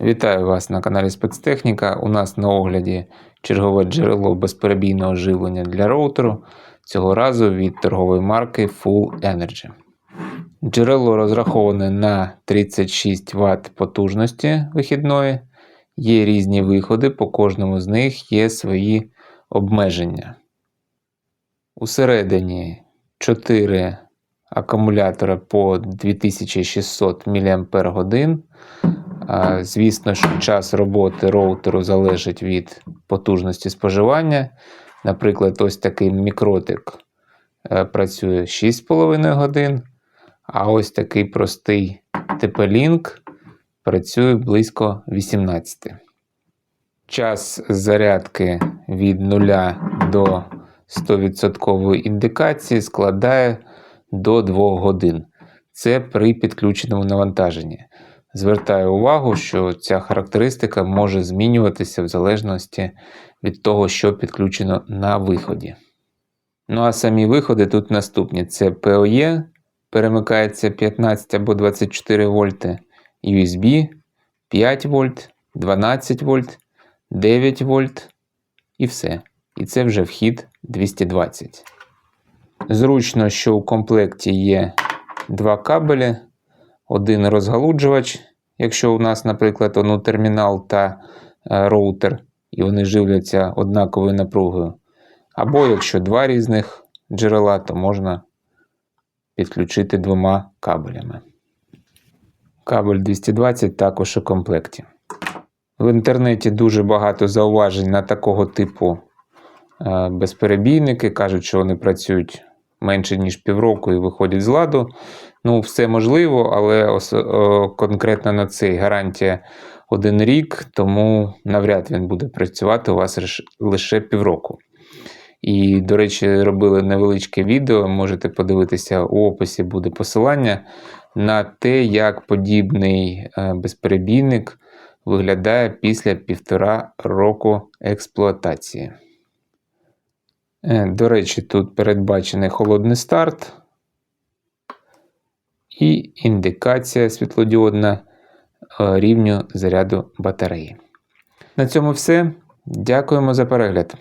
Вітаю вас на каналі Спецтехніка. У нас на огляді чергове джерело безперебійного живлення для роутеру, цього разу від торгової марки Full Energy. Джерело розраховане на 36 Вт потужності вихідної. Є різні виходи, по кожному з них є свої обмеження. Усередині 4 акумулятора по 2600 мАч. Звісно, що час роботи роутеру залежить від потужності споживання. Наприклад, ось такий мікротик е, працює 6,5 годин, а ось такий простий TP-Link працює близько 18. Час зарядки від 0 до 100% індикації складає до 2 годин. Це при підключеному навантаженні. Звертаю увагу, що ця характеристика може змінюватися в залежності від того, що підключено на виході. Ну а самі виходи тут наступні: це PoE, перемикається 15 або 24 вольти, USB 5 вольт, 12 вольт, 9 вольт і все. І це вже вхід 220. Зручно, що у комплекті є два кабелі один розгалуджувач, якщо у нас, наприклад, ну, термінал та е, роутер, і вони живляться однаковою напругою. Або якщо два різних джерела, то можна підключити двома кабелями. Кабель 220 також у комплекті. В інтернеті дуже багато зауважень на такого типу е, безперебійники. Кажуть, що вони працюють менше, ніж півроку і виходять з ладу. Ну, все можливо, але ос- о, конкретно на цей гарантія один рік, тому навряд він буде працювати у вас лиш- лише півроку. І, до речі, робили невеличке відео. Можете подивитися у описі буде посилання на те, як подібний е, безперебійник виглядає після півтора року експлуатації. Е, До речі, тут передбачений холодний старт і індикація світлодіодна е, рівню заряду батареї. На цьому все. Дякуємо за перегляд.